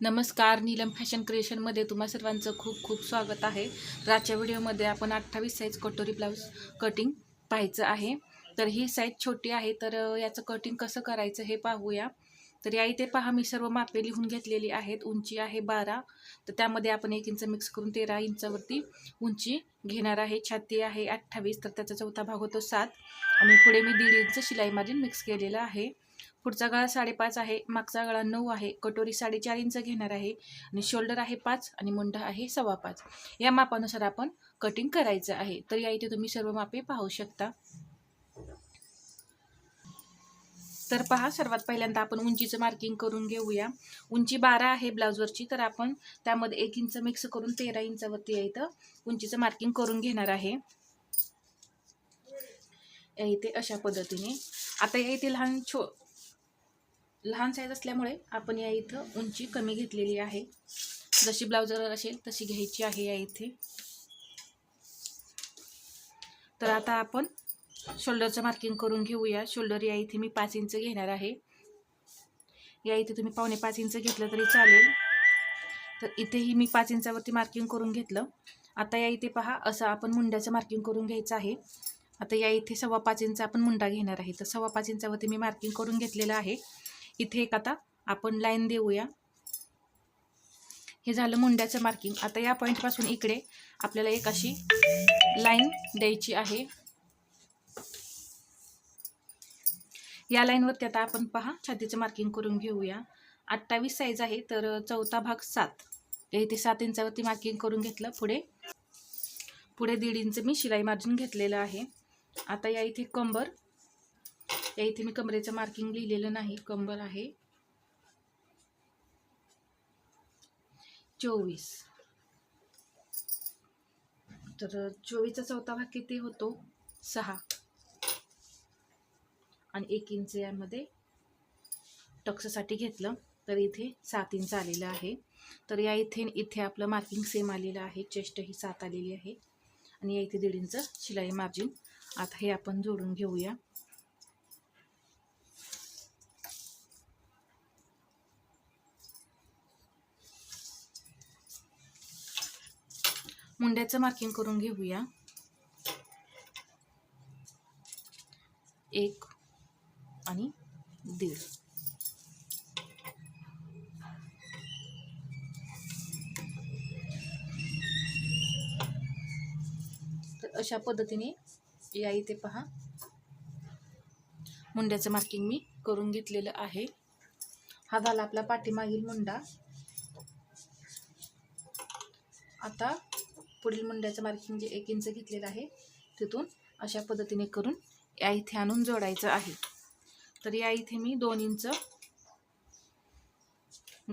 नमस्कार नीलम फॅशन क्रिएशनमध्ये तुम्हा सर्वांचं खूप खूप स्वागत आहे. तर आजच्या व्हिडिओमध्ये आपण अठ्ठावीस साईज कटोरी ब्लाऊज कटिंग पाहायचं आहे. तर ही साईज छोटी आहे तर याचं कटिंग कसं करायचं हे पाहूया. तर या इथे पहा मी सर्व मापे लिहून घेतलेली आहेत. उंची आहे बारा. तर त्यामध्ये आपण एक इंच मिक्स करून तेरा इंचावरती उंची घेणार आहे. छाती आहे अठ्ठावीस तर त्याचा चौथा भाग होतो सात. आणि पुढे मी दीड इंच शिलाई मार्जिन मिक्स केलेलं आहे. पुढचा गळा साडेपाच आहे मागचा गळा नऊ आहे कटोरी साडेचार इंच घेणार आहे आणि शोल्डर आहे पाच आणि मुंडा आहे सव्वा पाच. या मापानुसार आपण कटिंग करायचं आहे. तर या इथे तुम्ही सर्व मापे पाहू शकता. तर पहा सर्वात पहिल्यांदा आपण उंचीचं मार्किंग करून घेऊया. उंची बारा आहे ब्लाऊजवरची तर आपण त्यामध्ये एक इंच मिक्स करून तेरा इंचावरती या इथं उंचीचं मार्किंग करून घेणार आहे. या इथे अशा पद्धतीने. आता या इथे लहान छो लहान साईज असल्यामुळे आपण या इथं उंची कमी घेतलेली आहे. जशी ब्लाउजर असेल तशी घ्यायची आहे या इथे. तर आता आपण शोल्डरचं मार्किंग करून घेऊया. शोल्डर या इथे मी पाच इंच घेणार आहे. या इथे तुम्ही पावणे पाच इंच घेतलं तरी चालेल. तर इथेही मी पाच इंचावरती मार्किंग करून घेतलं. आता या इथे पहा असं आपण मुंड्याचं मार्किंग करून घ्यायचं आहे. आता या इथे सव्वा पाच इंच आपण मुंडा घेणार आहे. तर सव्वा पाच इंचावरती मी मार्किंग करून घेतलेलं आहे. इथे एक आता आपण लाईन देऊया. हे झालं मुंड्याचं मार्किंग आता या पॉईंटपासून इकडे आपल्याला एक अशी लाईन द्यायची आहे. या लाईनवरती आता आपण पहा छातीचं मार्किंग करून घेऊया. अठ्ठावीस साईज आहे तर चौथा भाग सात. या इथे सात इंचावरती मार्किंग करून घेतलं. पुढे पुढे दीड इंच मी शिलाई मार्जिन घेतलेलं आहे. आता या इथे कंबर. या इथे मी कमरेचं मार्किंग लिहिलेलं नाही कंबर आहे. चोवीस. तर चोवीसचा चौथा भाग किती होतो? सहा. आणि एक इंच यामध्ये टक्ससाठी घेतलं तर इथे सात इंच आलेलं आहे. तर या इथे इथे आपलं मार्किंग सेम आलेलं आहे. चेस्ट ही सात आलेली आहे. आणि या इथे दीड इंच शिलाई मार्जिन आता हे आपण जोडून घेऊया. मुंड्याचं मार्किंग करून घेऊया. एक आणि दीड. तर अशा पद्धतीने या इथे पहा. मुंड्याचं मार्किंग मी करून घेतलेलं आहे. हा झाला आपला पाठीमागील मुंडा. आता पुढील मुंड्याचं मार्किंग जे एक इंच घेतलेलं आहे तिथून अशा पद्धतीने करून या इथे आणून जोडायचं आहे. तर या इथे मी दोन इंच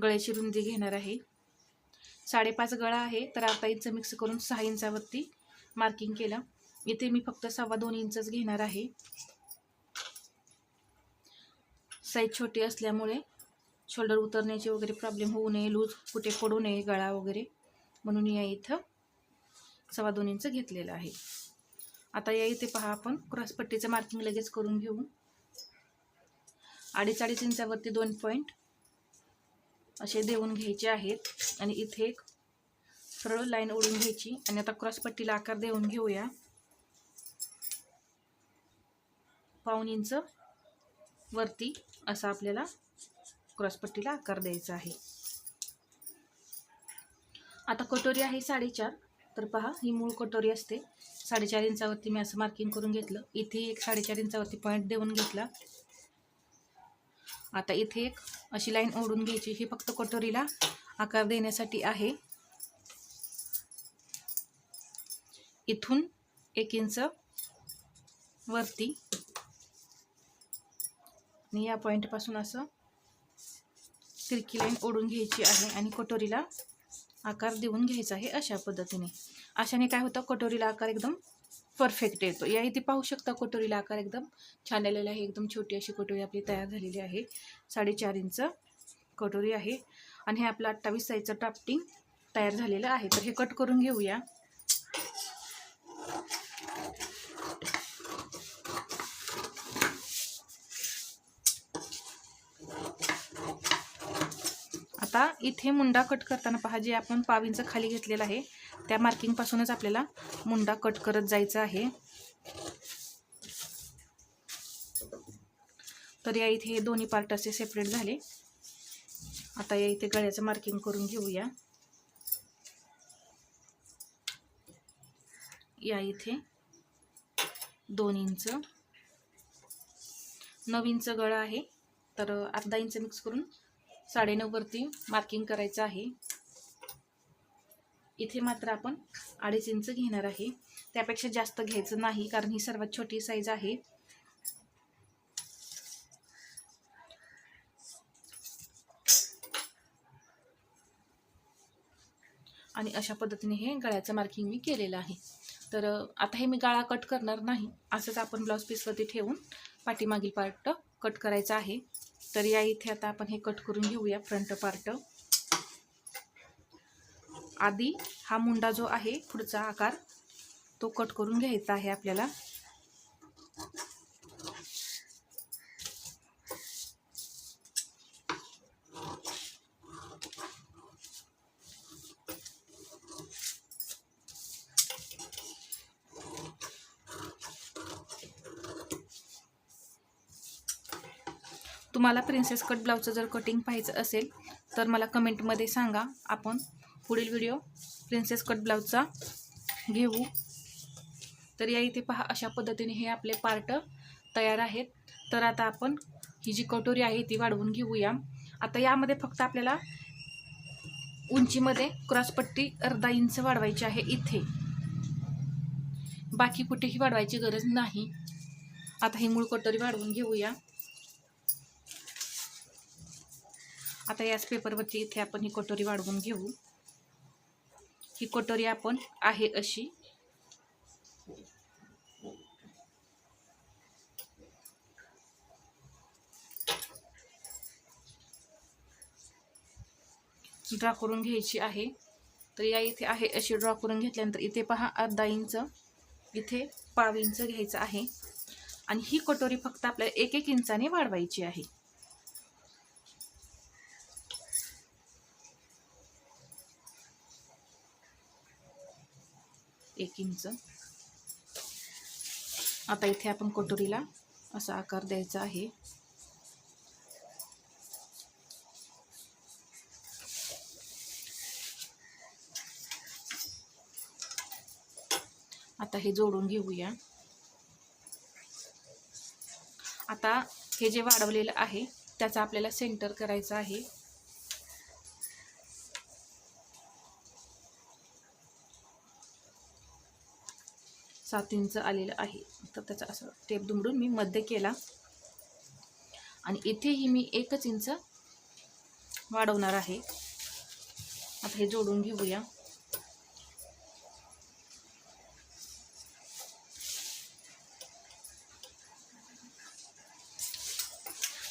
गळ्याची रुंदी घेणार आहे साडेपाच गळा आहे तर अर्धा इंच मिक्स करून सहा इंचावरती मार्किंग केलं. इथे मी फक्त सव्वा दोन इंचच घेणार आहे. साईज छोटी असल्यामुळे शोल्डर उतरण्याचे वगैरे प्रॉब्लेम होऊ नये लूज कुठे पडू नये गळा वगैरे. म्हणून या इथं सव्वा दोन इंच घेतलेलं आहे. आता या इथे पहा आपण क्रॉसपट्टीचं मार्किंग लगेच करून घेऊ. अडीच अडीच इंचावरती दोन पॉईंट असे देऊन घ्यायचे आहेत. आणि इथे एक सरळ लाईन ओढून घ्यायची. आणि आता क्रॉसपट्टीला आकार देऊन घेऊया. पाऊन इंच वरती असा आपल्याला क्रॉसपट्टीला आकार द्यायचा आहे. आता कटोरी आहे साडेचार. तर पहा ही मूळ कटोरी असते. साडेचार इंचावरती मी असं मार्किंग करून घेतलं. इथे एक साडेचार इंचावरती पॉईंट देऊन घेतला. आता इथे एक अशी लाईन ओढून घ्यायची. ही फक्त कटोरीला आकार देण्यासाठी आहे. इथून एक इंच वरती. आणि या पॉईंटपासून असं तिरकी लाईन ओढून घ्यायची आहे आणि कटोरीला आकार देऊन घ्यायचा आहे अशा पद्धतीने. अशाने काय होतं? कटोरीला आकार एकदम परफेक्ट येतो. या इथे पाहू शकता कटोरीला आकार एकदम छान आलेला आहे. एकदम छोटी अशी कटोरी आपली तयार झालेली आहे. साडेचार इंच कटोरी आहे. आणि हे आपलं अठ्ठावीस साईजचं टापटिंग तयार झालेलं आहे. तर हे कट करून घेऊया. आता इथे मुंडा कट करताना पहा जे आपण पावींचं खाली घेतलेलं आहे त्या मार्किंगपासूनच आपल्याला मुंडा कट करत जायचा आहे. तर या इथे हे दोन्ही पार्ट असे सेपरेट झाले. आता या इथे गळ्याचं मार्किंग करून घेऊया. या इथे दोन इंच नऊ इंच गळा आहे. तर अर्धा इंच मिक्स करून साडेनऊवरती मार्किंग करायचं आहे. इथे मात्र आपण अडीच इंच घेणार आहे. त्यापेक्षा जास्त घ्यायचं नाही कारण ही सर्वात छोटी साईज आहे. आणि अशा पद्धतीने हे गळ्याचं मार्किंग मी केलेलं आहे. तर आता हे मी गाळा कट करणार नाही. असंच आपण ब्लाऊज पीसवरती ठेवून पाठीमागील पार्ट कट करायचा आहे. तर या इथे आता आपण हे कट करून घेऊया फ्रंट पार्ट. आधी हा मुंडा जो आहे पुढचा आकार तो कट करून घ्यायचा आहे आपल्याला. तुम्हाला प्रिन्सेस कट ब्लाऊजचं जर कटिंग पाहायचं असेल तर मला कमेंटमध्ये सांगा. आपण पुढील व्हिडिओ प्रिन्सेस कट ब्लाऊजचा घेऊ. तर या इथे पहा अशा पद्धतीने हे आपले पार्ट तयार आहेत. तर आता आपण ही जी कटोरी आहे ती वाढवून घेऊया. आता यामध्ये फक्त आपल्याला उंचीमध्ये क्रॉसपट्टी अर्धा इंच वाढवायची आहे इथे. बाकी कुठेही वाढवायची गरज नाही. आता ही मूळ कटोरी वाढवून घेऊया. आता याच पेपरवरती इथे आपण ही कटोरी वाढवून घेऊ. ही कटोरी आपण आहे अशी. ड्रॉ करून घ्यायची आहे. तर या इथे आहे अशी ड्रॉ करून घेतल्यानंतर इथे पहा अर्धा इंच इथे पाव इंच घ्यायचं आहे. आणि ही कटोरी फक्त आपल्याला एक एक इंचाने वाढवायची आहे. एक इंच. आता इथे आपण कटोरीला असा आकार द्यायचा आहे. आता हे जोडून घेऊया. आता हे जे वाढवलेलं आहे त्याचा आपल्याला सेंटर करायचं आहे. सात इंच आलेलं आहे. तर त्याचा असं टेप दुमडून मी मध्य केला. आणि इथेही मी एकच इंच वाढवणार आहे. आता हे जोडून घेऊया.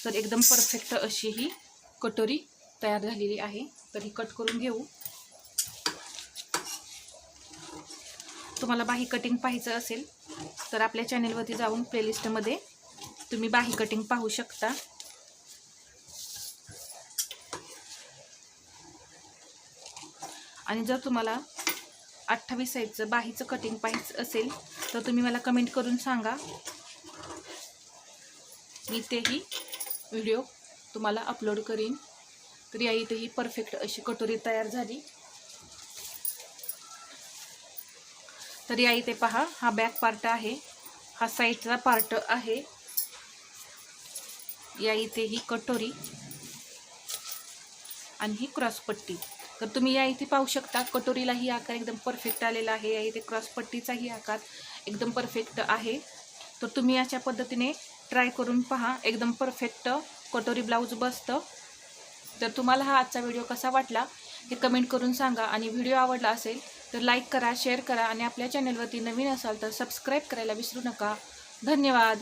तर एकदम परफेक्ट अशी ही कटोरी तयार झालेली आहे. तर ही कट करून घेऊ. तुम्हाला बाही कटिंग पाहायचं असेल तर आपल्या चॅनेलवरती जाऊन प्लेलिस्टमध्ये तुम्ही बाही कटिंग पाहू शकता. आणि जर तुम्हाला अठ्ठावीस साईजचं बाहीचं कटिंग पाहायचं असेल तर तुम्ही मला कमेंट करून सांगा. मी तेही व्हिडिओ तुम्हाला अपलोड करीन. तर या इथेही परफेक्ट अशी कटोरी तयार झाली. तर या इथे पहा हा बॅक पार्ट आहे. हा साईडचा पार्ट आहे. या इथे ही कटोरी आणि ही क्रॉसपट्टी तर तुम्ही या इथे पाहू शकता कटोरीलाही आकार एकदम परफेक्ट आलेला आहे. या इथे क्रॉसपट्टीचाही आकार एकदम परफेक्ट आहे. तर तुम्ही अशा पद्धतीने ट्राय करून पहा. एकदम परफेक्ट कटोरी ब्लाऊज बसतं. तर तुम्हाला हा आजचा व्हिडिओ कसा वाटला हे कमेंट करून सांगा. आणि व्हिडिओ आवडला असेल तर लाईक करा शेअर करा आणि आपल्या चॅनलवरती नवीन असाल तर सबस्क्राईब करायला विसरू नका. धन्यवाद.